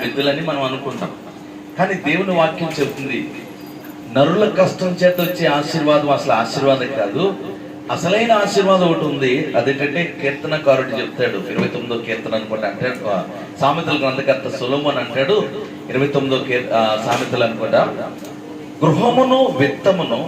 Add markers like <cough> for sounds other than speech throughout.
పెద్దలని మనం అనుకుంటాం. కానీ దేవుని వాక్యం చెబుతుంది నరుల కష్టం చేత వచ్చే ఆశీర్వాదం అసలు ఆశీర్వాదం కాదు. అసలైన ఆశీర్వాదం ఒకటి ఉంది అదేంటంటే కీర్తనకారుడు చెప్తాడు ఇరవై తొమ్మిదో కీర్తన అనుకుంటా అంటాడు. సామెతల గ్రంథకర్త సులభం అంటాడు ఇరవై తొమ్మిదో సామెతలు అనుకుంటా. గృహమును విత్తమును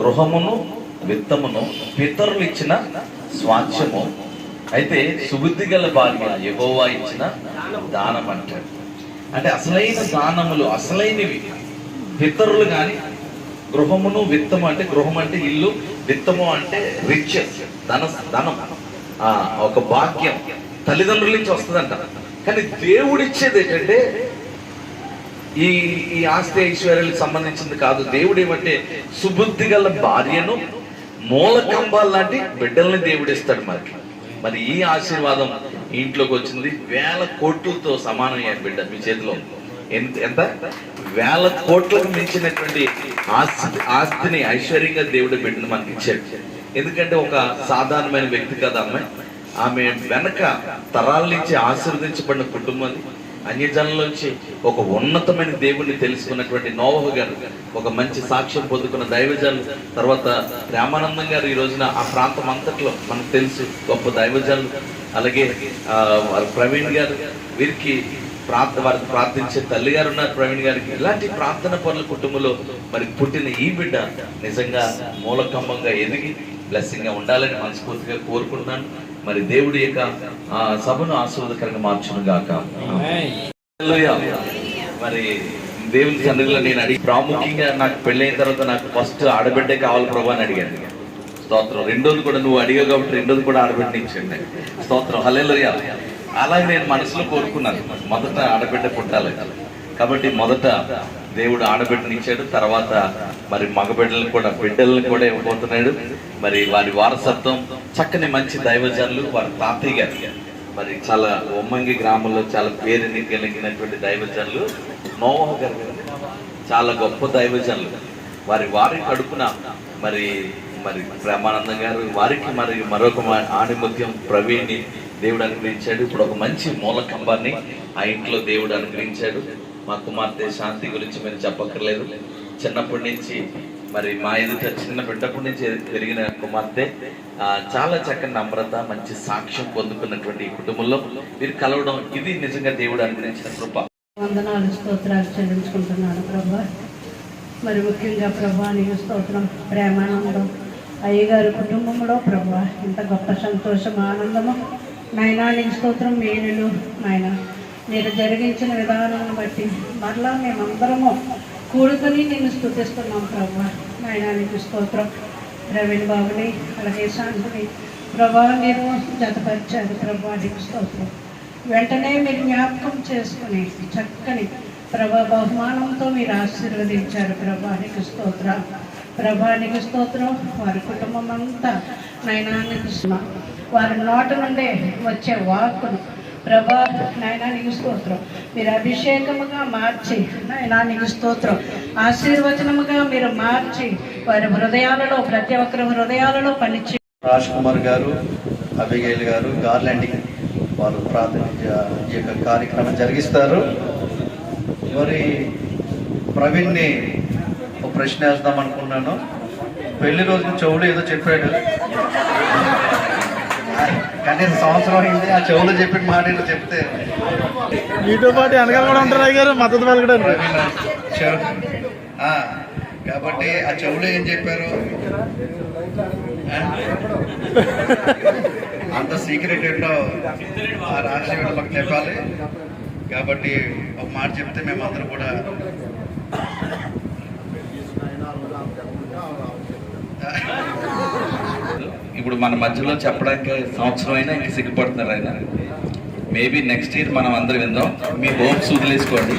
గృహమును విత్తమును పితరులు ఇచ్చిన స్వాచ్ఛము అయితే సుబుద్ధి గల భార్య ఎగోవా ఇచ్చిన దానం అంటాడు. అంటే అసలైన దానములు అసలైనవి. పితరులు కానీ గృహమును విత్తము అంటే గృహం అంటే ఇల్లు విత్తము అంటే రిచెస్ ధన ధనం. ఆ ఒక భాగ్యం. తల్లిదండ్రుల నుంచి వస్తుందంట. కానీ దేవుడిచ్చేది ఏంటంటే ఈ ఈ ఆస్తి ఐశ్వర్యాలకు సంబంధించింది కాదు. దేవుడు ఏమంటే సుబుద్ధి గల భార్యను మూలకంబాలు లాంటి బిడ్డల్ని దేవుడు ఇస్తాడు మనకి. మరి ఈ ఆశీర్వాదం ఈ ఇంట్లోకి వచ్చింది. వేల కోట్లతో సమానం బిడ్డ మీ చేతిలో. ఎంత ఎంత? వేల కోట్లకు మించినటువంటి ఆస్తి ఆస్తిని ఐశ్వర్యంగా దేవుడు బిడ్డను మనకి ఇచ్చాడు. ఎందుకంటే ఒక సాధారణమైన వ్యక్తి కదా అమ్మాయి ఆమె వెనక తరాల నుంచి ఆశీర్వదించబడిన కుటుంబాన్ని అన్యజనులోంచి ఒక ఉన్నతమైన దేవుణ్ణి తెలుసుకున్నటువంటి నోవహ గారు ఒక మంచి సాక్ష్యం పొందుకున్న దైవజాలు తర్వాత రామానందం గారు ఈ రోజున ఆ ప్రాంతం అంతట్లో మనకు తెలుసు గొప్ప దైవజాలు అలాగే వారు ప్రవీణ్ గారు వీరికి ప్రార్థ వారికి ప్రార్థించే తల్లి గారు ఉన్నారు ప్రవీణ్ గారికి. ఇలాంటి ప్రార్థన పనుల కుటుంబంలో మరి పుట్టిన ఈ బిడ్డ నిజంగా మూలకంబంగా ఎదిగి బ్లెస్సింగ్గా ఉండాలని మనస్ఫూర్తిగా కోరుకుంటున్నాను. మరి దేవుడి యొక్క ఆ, సభను ఆస్వాదకరంగా మార్చును గాక. మరి దేవుని తండ్రిలో నేను అడిగి ప్రాముఖ్యంగా నాకు పెళ్ళైన తర్వాత నాకు ఫస్ట్ ఆడబిడ్డే కావాలి ప్రభా అని అడిగాను. స్తోత్రం. రెండోది కూడా నువ్వు అడిగావు కాబట్టి రెండోది కూడా ఆడబిడ్డ ఇచ్చింది. స్తోత్రం. హల్లెలూయా అలాగే నేను మనసులో కోరుకున్నాను. మొదట ఆడబిడ్డ పుట్టాలి. కాబట్టి మొదట దేవుడు ఆడబిడ్డని ఇచ్చాడు. తర్వాత మరి మగబిడ్డలను కూడా బిడ్డలను కూడా ఇవ్వబోతున్నాడు. మరి వారి వారసత్వం చక్కని మంచి దైవజనులు వారి తాతయ్య గారు. మరి చాలా ఉమ్మంగి గ్రామంలో చాలా పేరుని కలిగినటువంటి దైవజనులు నోవహ గారు. చాలా గొప్ప దైవజనులు. వారి వారి కడుపున మరి మరి ప్రేమానందం గారు వారికి మరి మరొక మా- ఆణిముత్యం ప్రవీణ్ని దేవుడు అనుగ్రహించాడు. ఇప్పుడు ఒక మంచి మూలకంబాన్ని ఆ ఇంట్లో దేవుడు అనుగ్రహించాడు. మా కుమార్తె శాంతి గురించి మేము చెప్పక్కర్లేదు. చిన్నప్పటి నుంచి మరి మా ఎదుట చిన్న బిడ్డప్పటి నుంచి పెరిగిన కుమార్తె చాలా చక్కని నమ్రత మంచి సాక్ష్యం పొందుకున్నటువంటి ఈ కుటుంబంలో మీరు కలవడం ఇది నిజంగా దేవుడు అనుగ్రహించిన కృప. వందనాలు స్తోత్రాలు చెల్లించుకుంటున్నాను ప్రభా. మరి ముఖ్యంగా ప్రభా నీకు స్తోత్రం ప్రేమానందం. అయ్యగారి కుటుంబంలో ప్రభా ఇంత గొప్ప సంతోషం ఆనందము. నాయన నీకు స్తోత్రం మేలులు నాయన. మీరు జరిగించిన విధానం బట్టి మరలా మేమందరము కూడుకొని నిన్ను స్థుతిస్తున్నాం ప్రభా. నాయనా నీకు స్తోత్రం. ప్రవీణ్ బాబుని అలాగే శాంతిని ప్రభా మీరు జతపరిచారు ప్రభా నీకు స్తోత్రం. వెంటనే మీరు జ్ఞాపకం చేసుకుని చక్కని ప్రభా బహుమానంతో మీరు ఆశీర్వదించారు ప్రభానికి స్తోత్రం. ప్రభానికి స్తోత్రం. వారి కుటుంబం అంతా నయనానికి వారి నోట నుండే వచ్చే వాక్కును ప్రభా నయనానికి స్తోత్రం. మీరు అభిషేకముగా మార్చి నయనానికి స్తోత్రం. ఆశీర్వచనముగా మీరు మార్చి వారి హృదయాలలో ప్రతి ఒక్కరి హృదయాలలో పనిచే రాజ్ కుమార్ గారు అభిగైల్ గారు గార్లాండింగ్ వారు ప్రాతినిధ్య ఈ యొక్క కార్యక్రమం జరిగిస్తారు. మరి ప్రవీణ్ని ఒక ప్రశ్న వేద్దాం అనుకున్నాను. పెళ్ళి రోజు చెవులు ఏదో చెప్పాడు. కనీసం సంవత్సరం అయింది ఆ చెవులు చెప్పిన మాట ఏంటో చెప్తే. మీతో పాటు వెనకాల కూడా ఉంటారు అయ్య గారు మద్దతు పలకడానికి కాబట్టి ఆ చెవులు ఏం చెప్పారు? అంత సీక్రెట్ ఏంటో ఆ రాజశేఖర్ మాకు చెప్పాలి. కాబట్టి ఒక మాట చెప్తే మేమందరం కూడా <laughs> <laughs> ఇప్పుడు మన మధ్యలో చెప్పడానికి సంవత్సరం అయినా ఇంక సిగ్గుపడుతున్నారు ఆయన. మేబీ నెక్స్ట్ ఇయర్ మనం అందరం విందాం. మీ హోప్స్ వదిలేసుకోండి.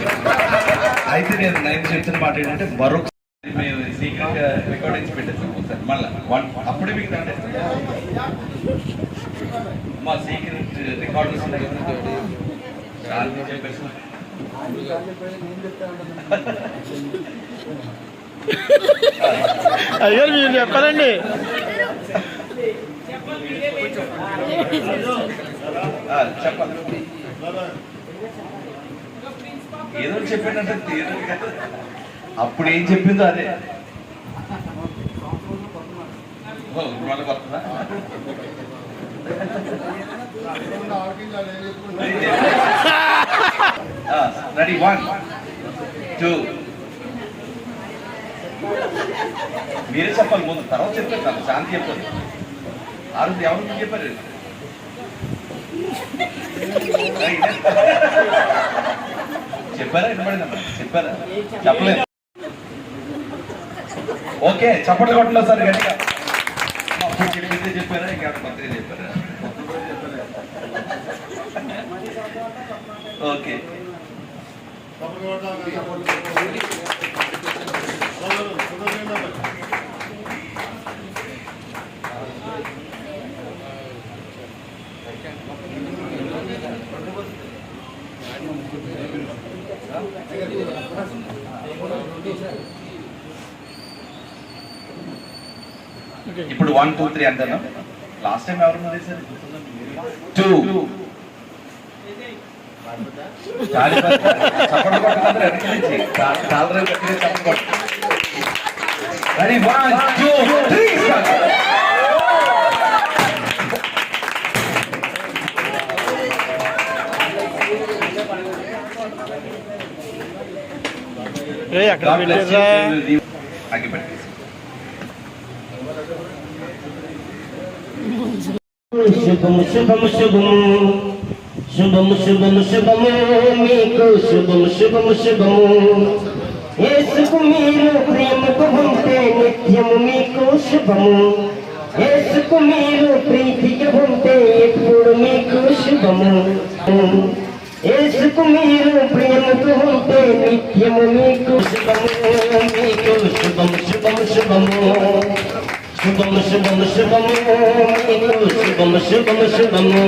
అయితే నేను నేను చెప్తున్న మాట ఏంటంటే మరొక మేము సీక్రెట్ రికార్డింగ్స్ పెట్టేస్తాం ఒకసారి. మళ్ళీ వన్ అప్పుడే మీకు దండేస్తాం. మా సీక్రెట్ రికార్డింగ్స్ ఉన్నాయి కదా చాలా చెప్పేసి. అయ్య గారు మీరు చెప్పాలండి ఆ, చెప్పండి ఏదో చెప్పాడంటే తీరు కదా. అప్పుడు ఏం చెప్పిందో అదే కొత్తదా? రెడీ వన్ టూ మీరే చెప్పాలి ముందు తర్వాత చెప్పారు శాంతి చెప్పారు ఆరు ఎవరు చెప్పారు. చెప్పారా? వినపడిందమ్మా. చెప్పారా? చెప్పలేదు. ఓకే చప్పట్లు కొట్టలేదు సార్ గట్టిగా. అప్పుడు చెప్పారా? ఇంకా మంత్రి చెప్పారా? ఓకే. ఇప్పుడు వన్ టూ త్రీ అంటాను లాస్ట్ టైం ఎవరు sir? Two ready one two three ఏ అక్కడ పెట్టారా అగ్గిపెట్టి శుభం శుభం శుభం శుభం శుభం శుభము మీకు శుభం శుభం శుభము యేసుకు మీరు ప్రేమకు ఉంటే నిత్యము మీకు శుభము యేసుకు మీరు ప్రీతికి ఉంటే ఎప్పుడు మీకు శుభము యేసుకు మీరు ప్రేమకు ఉంటే నిత్యము మీకు శుభము మీకు శుభం శుభం శుభము శుభం శుభం శుభము మీకు శుభం శుభం శుభము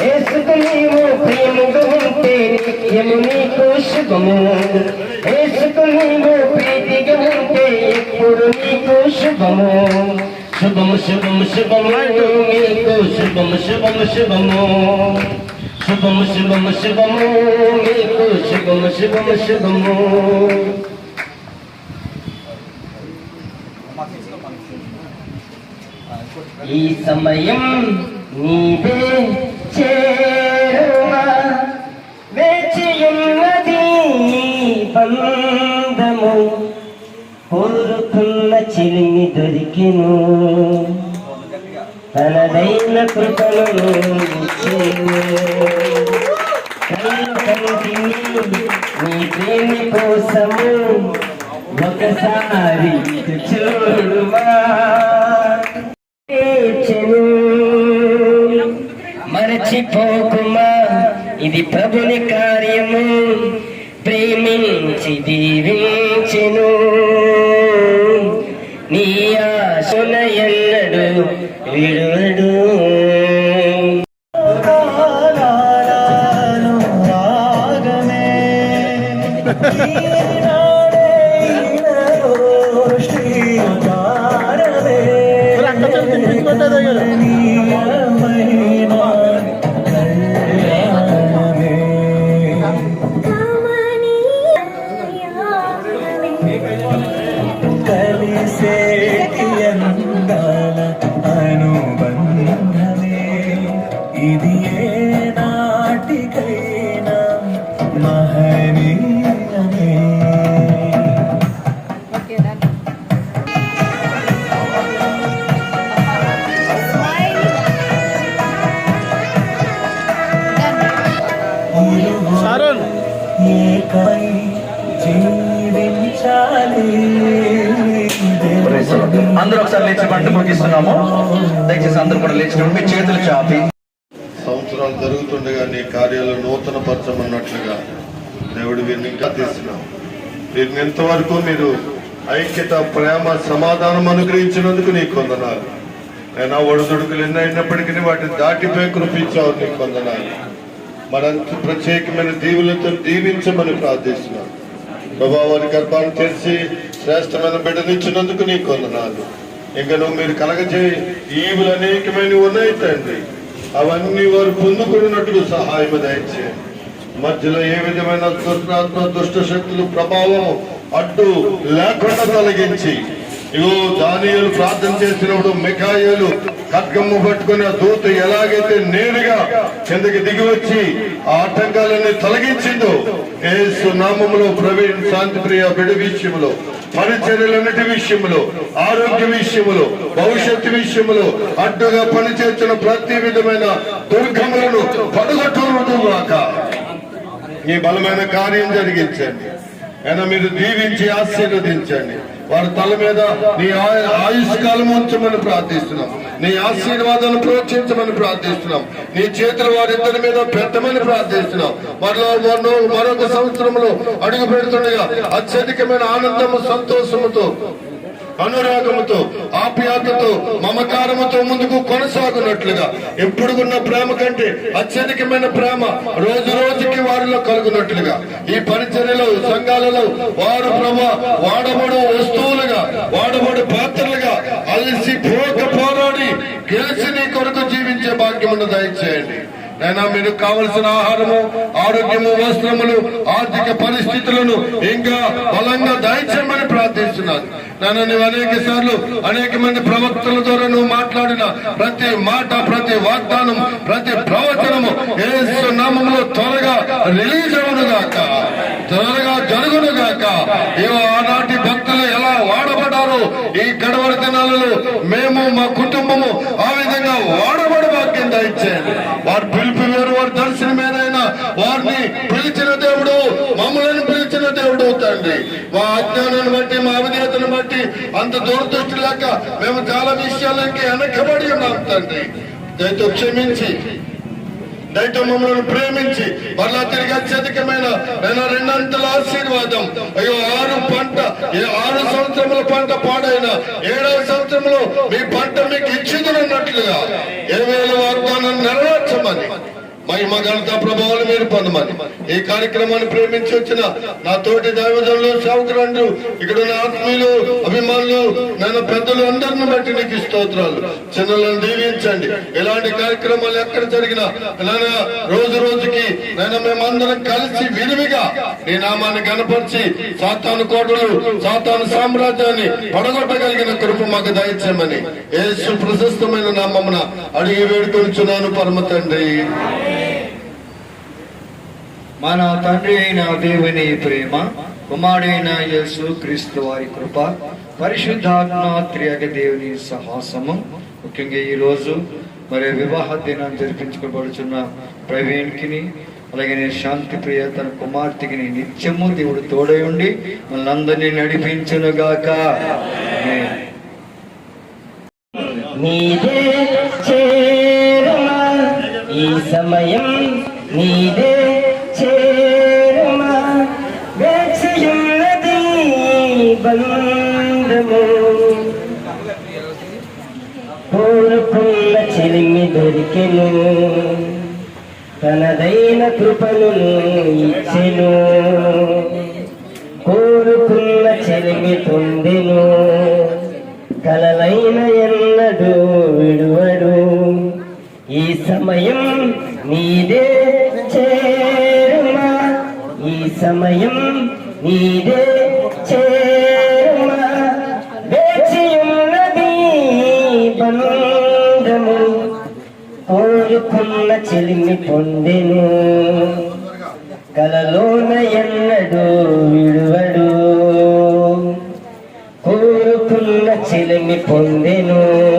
యేసుకు నీవు ప్రేమగా ఉంటే నిత్యము నీకు శుభము యేసుకు నీవు ప్రీతిగా ఉంటే ఎప్పుడు నీకు శుభము శుభం శుభం శుభము మీకు శుభం శుభం శుభము శుభం శుభం శుభము శుభము శుభము మీకు శుభము శుభము శుభము. ఈ సమయం నీవే చేరువా వేచియున్నది బంధము. కోరుకున్న చిలిమి దొరికెను. తనదైన కృపను నీ ప్రేమి కోసము ఒకసారి చూడుమా మరచిపోకుమా ఇది ప్రభుని కార్యము. ప్రేమించి దీవించెను. <laughs> yeah. ఏకై జీవించాలి. అందరూ ఒకసారి లేచి పంట ముగిస్తున్నాము. దయచేసి అందరూ కూడా లేచి మీ చేతులు చాపి. సంవత్సరాలు జరుగుతుండగా నీ కార్యాలు నూతన పరచమన్నట్లుగా దేవుడు వీరిని ఇంకా తీస్తున్నాం వీరిని మీరు ఐక్యత ప్రేమ సమాధానం అనుగ్రహించినందుకు నీకు వందనాలు. అయినా ఒడిదుడుకులు ఎన్నైనప్పటికీ అయినప్పటికీ వాటిని దాటిపోయి కృపించావు నీకు వందనాలు. మరంత ప్రత్యేకమైన దీవులతో దీవించమని ప్రార్థిస్తున్నాం. ప్రభా వారి గర్భాన్ని తెరిచి శ్రేష్టమైన బిడ్డనిచ్చినందుకు నీకు కొందనాలు ఇంకా నువ్వు మీరు కలగజే ఈవులు అనేకమైనవి ఉన్నాయి తండ్రి. అవన్నీ వారు పొందుకున్నట్టు సహాయం దయచేయండి మధ్యలో ఏ విధమైన దుష్టాత్మ దుష్ట శక్తులు ప్రభావం అడ్డు లేకుండా తొలగించి ఇగో దానియలు ప్రార్థన చేసినప్పుడు మిఖాయిలు ఖడ్గమ్ము పట్టుకుని దూత ఎలాగైతే నేరుగా కిందకి దిగి వచ్చి ఆ ఆటంకాలన్నీ తొలగించిందో ఏసు నామములో ప్రవీణ్ శాంతిప్రియ బిడ విషయంలో పరిచర్యలన్నిటి విషయంలో ఆరోగ్య విషయంలో భవిష్యత్తు విషయంలో అడ్డుగా పనిచేస్తున్న ప్రతి విధమైన దుర్గములను పడగొట్టుగాక ఈ బలమైన కార్యం జరిగించండి. అయినా మీరు దీవించి ఆశీర్వదించండి. వారి తల మీద నీ ఆయుష్ ఆయుష్కాలం ఉంచమని ప్రార్థిస్తున్నాం. నీ ఆశీర్వాదాన్ని ప్రోత్సహించమని ప్రార్థిస్తున్నాం. నీ చేతులు వారిద్దరి మీద పెట్టమని ప్రార్థిస్తున్నాం. మరో మరో మరొక సంవత్సరంలో అడుగు పెడుతుండగా అత్యధికమైన ఆనందము సంతోషముతో అనురాగముతో ఆప్యాతతో మమకారముతో ముందుకు కొనసాగునట్లుగా. ఎప్పుడున్న ప్రేమ కంటే అత్యధికమైన ప్రేమ రోజు రోజుకి వారిలో కలుగునట్లుగా. ఈ పరిచర్యలో సంఘాలలో వారు ప్రభ వాడబడు వస్తువులుగా వాడబడు పాత్రలుగా అలసి పోక పోరాడి గెలిచి నీ కొరకు జీవించే భాగ్యమును దయచేయండి. నైనా మీరు కావలసిన ఆహారము ఆరోగ్యము వస్త్రములు ఆర్థిక పరిస్థితులను ఇంకా బలంగా దయచేయమని ప్రార్థిస్తున్నాను నన్ను నువ్వు అనేక సార్లు అనేక మంది ప్రవక్తల ద్వారా నువ్వు మాట్లాడిన ప్రతి మాట ప్రతి వాగ్దానం ప్రతి ప్రవచనము ఏ నామంలో త్వరగా రిలీజ్ అవును గాక త్వరగా జరుగును గాక ఇవో ఈ దినాలలో మేము మా కుటుంబము ఆ విధంగా వాడబడి వాక్యం దయచేయండి వారు పిలుపు వేరు వారి దర్శనం ఏదైనా వారిని పిలిచిన దేవుడు మమ్మల్ని పిలిచిన దేవుడు తండ్రి. మా అజ్ఞానాన్ని బట్టి మా అవిధేతను బట్టి అంత దూరదృష్టి లేక మేము చాలా విషయాలకి వెనకబడి ఉన్నాం తండ్రి. దయతో క్షమించి దయతో మమ్మల్ని ప్రేమించి మరలా తిరిగి అత్యధికమైన రెండంతల ఆశీర్వాదం. అయ్యో ఆరు పంట ఈ ఆరు సంవత్సరముల పంట పాడైన ఏడవ సంవత్సరంలో మీ పంట మీకు ఇచ్చిదన్నట్లుగా ఇరవై వేల వాగ్దానం నెరవేర్చమని. మహిమ ఘనత ప్రభావాలు మీరు పొందమని ఈ కార్యక్రమాన్ని ప్రేమించి వచ్చిన నా తోటి దైవజనులు సేవకులండు ఇక్కడ ఉన్న ఆత్మీయులు అభిమానులు నేను పెద్దలు అందరిని బట్టి నీకు స్తోత్రాలు. చిన్నలను దీవించండి. ఇలాంటి కార్యక్రమాలు ఎక్కడ జరిగినా నేను రోజు రోజుకి నేను మేమందరం కలిసి విరివిగా నీ నామాన్ని కనపరిచి సాతాను కోటలు సాతాను సామ్రాజ్యాన్ని పడగొట్టగలిగిన కృప మాకు దయచేయమని. యేసు ప్రశస్తమైన నామమున అడిగి వేడుకొనిచున్నాను పరమ తండ్రి. మన తండ్రి అయిన దేవుని ప్రేమ కుమారుడైన యేసు క్రీస్తు వారి కృప పరిశుద్ధాత్మాత్రియగ దేవుని సహాసము ముఖ్యంగా ఈ రోజు మరి వివాహ దినాన్ని జరిపించుకోబడుచున్న ప్రవీణ్కిని అలాగే శాంతి ప్రియ తన కుమార్తెకి నిత్యము దేవుడు తోడై ఉండి మనందరినీ నడిపించునుగాక. నీదే ఈ సమయం నీదే కోరుకున్న చెలిమి దొరికెను తనదైన కృపను ఇచ్చెను కోరుకున్న చెలిమి పొందెను కలలైన ఎన్నడు విడువడు. ఈ సమయం నీదే చేరుమా. ఈ సమయం నీదే కోరుకున్న చెలిమి పొందెను. కలలోన ఎన్నడు విడువడు. కోరుకున్న చెలిమి పొందెను.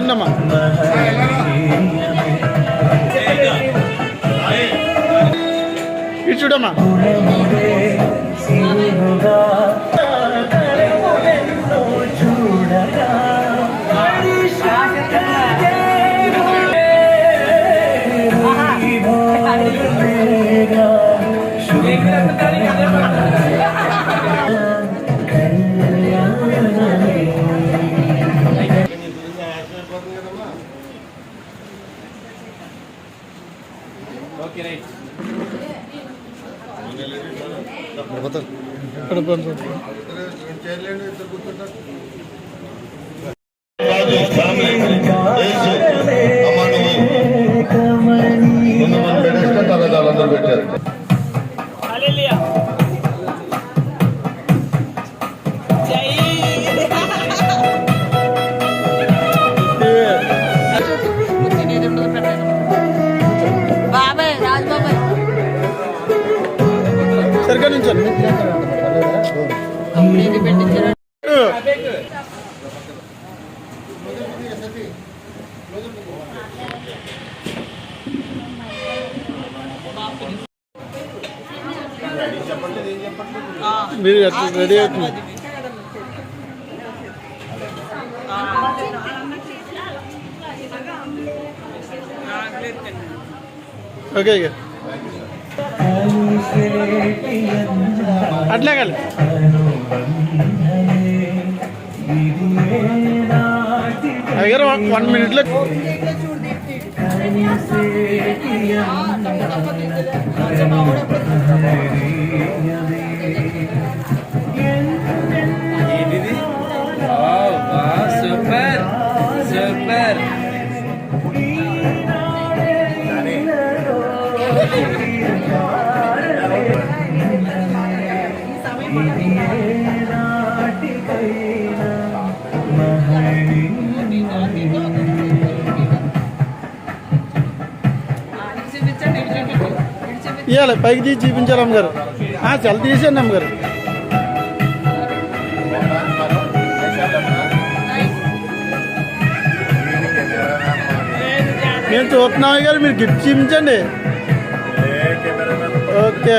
పెనాటికైనా ఇటు చూడమ్మా. ఇక్కడ పంచు. సరిగ్గా నించోండి ఇది పెట్టించారు మీరు ఎట్లా రెడీ అవుతుంది ఓకే ఇక కలిసేటి అట్లే కాదు ఇది ఏనాటి అయ్యారు వన్ మినిట్లో కలిసేటి నాటికైనా మహణి ఇవ్వాలి పైకి తీసి చూపించారు అమ్మగారు. ఆ, చల్ తీసేయండి అమ్మగారు. మేము చూస్తున్నాం గారు మీరు గిఫ్ట్ చూపించండి. ఓకే.